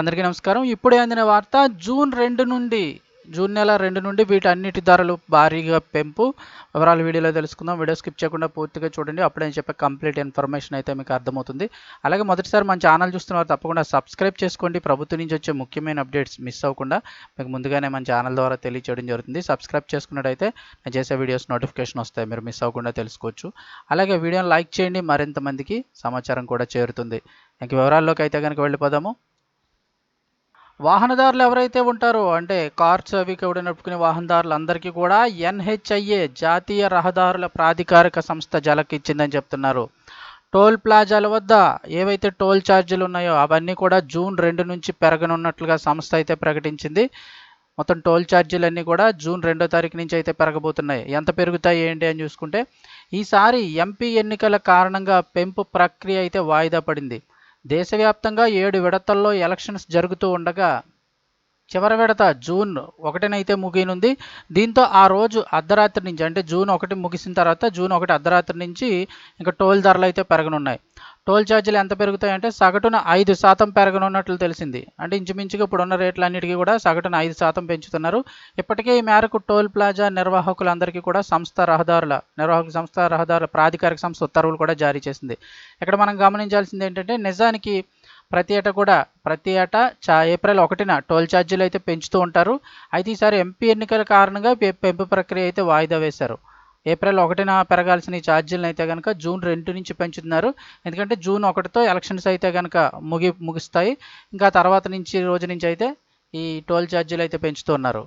అందరికీ నమస్కారం. ఇప్పుడే అందిన వార్త జూన్ రెండు నుండి జూన్ నెల రెండు నుండి వీటన్నిటి ధరలు భారీగా పెంపు. వివరాలు వీడియోలో తెలుసుకుందాం. వీడియో స్కిప్ చేయకుండా పూర్తిగా చూడండి. అప్పుడే నేను చెప్పే కంప్లీట్ ఇన్ఫర్మేషన్ అయితే మీకు అర్థమవుతుంది. అలాగే మొదటిసారి మన ఛానల్ చూస్తున్న వారు తప్పకుండా సబ్స్క్రైబ్ చేసుకోండి. ప్రభుత్వం నుంచి వచ్చే ముఖ్యమైన అప్డేట్స్ మిస్ అవ్వకుండా మీకు ముందుగానే మన ఛానల్ ద్వారా తెలియచేయడం జరుగుతుంది. సబ్స్క్రైబ్ చేసుకున్నట్టయితే నేను చేసే వీడియోస్ నోటిఫికేషన్ వస్తాయి. మీరు మిస్ అవ్వకుండా తెలుసుకోవచ్చు. అలాగే వీడియోని లైక్ చేయండి. మరింత మందికి సమాచారం కూడా చేరుతుంది. ఇంక వివరాల్లోకి అయితే కనుక వెళ్ళిపోదాము. వాహనదారులు ఎవరైతే ఉంటారో అంటే కార్స్ అవి కూడా నడుపుకునే వాహనదారులు అందరికీ కూడా ఎన్హెచ్ఐఏ జాతీయ రహదారుల ప్రాధికారిక సంస్థ జలకి ఇచ్చిందని చెప్తున్నారు. టోల్ ప్లాజాల వద్ద ఏవైతే టోల్ ఛార్జీలు ఉన్నాయో అవన్నీ కూడా జూన్ రెండు నుంచి పెరగనున్నట్లుగా సంస్థ అయితే ప్రకటించింది. మొత్తం టోల్ ఛార్జీలన్నీ కూడా జూన్ రెండో తారీఖు నుంచి అయితే పెరగబోతున్నాయి. ఎంత పెరుగుతాయి ఏంటి అని చూసుకుంటే ఈసారి ఎంపీ ఎన్నికల కారణంగా పెంపు ప్రక్రియ అయితే వాయిదా పడింది. దేశవ్యాప్తంగా ఏడు విడతల్లో ఎలక్షన్స్ జరుగుతూ ఉండగా చివరి విడత జూన్ ఒకటినైతే ముగియనుంది. దీంతో ఆ రోజు అర్ధరాత్రి నుంచి అంటే జూన్ ఒకటి ముగిసిన తర్వాత జూన్ ఒకటి అర్ధరాత్రి నుంచి ఇంకా టోల్ ధరలు అయితే పెరగనున్నాయి. టోల్ ఛార్జీలు ఎంత పెరుగుతాయంటే సగటున ఐదు శాతం పెరగనున్నట్లు తెలిసింది. అంటే ఇంచుమించుగా ఇప్పుడున్న రేట్లన్నిటికీ కూడా సగటున ఐదు శాతం పెంచుతున్నారు. ఇప్పటికే ఈ మేరకు టోల్ ప్లాజా నిర్వాహకులందరికీ కూడా సంస్థ రహదారుల నిర్వాహక సంస్థ రహదారుల ప్రాధికారిక సంస్థ ఉత్తర్వులు కూడా జారీ చేసింది. ఇక్కడ మనం గమనించాల్సింది ఏంటంటే నిజానికి ప్రతి ఏటా కూడా ప్రతి ఏటా చా ఏప్రిల్ ఒకటిన టోల్ ఛార్జీలు అయితే పెంచుతూ ఉంటారు. అయితే ఈసారి ఎంపీ ఎన్నికల కారణంగా పె- పెంపు ప్రక్రియ అయితే వాయిదా వేశారు. ఏప్రిల్ ఒకటిన పెరగాల్సిన ఈ ఛార్జీలను అయితే కనుక జూన్ రెండు నుంచి పెంచుతున్నారు. ఎందుకంటే జూన్ ఒకటితో ఎలక్షన్స్ అయితే కనుక ముగి ముగుస్తాయి. ఇంకా తర్వాత నుంచి రోజు నుంచి అయితే ఈ టోల్ ఛార్జీలు అయితే పెంచుతున్నారు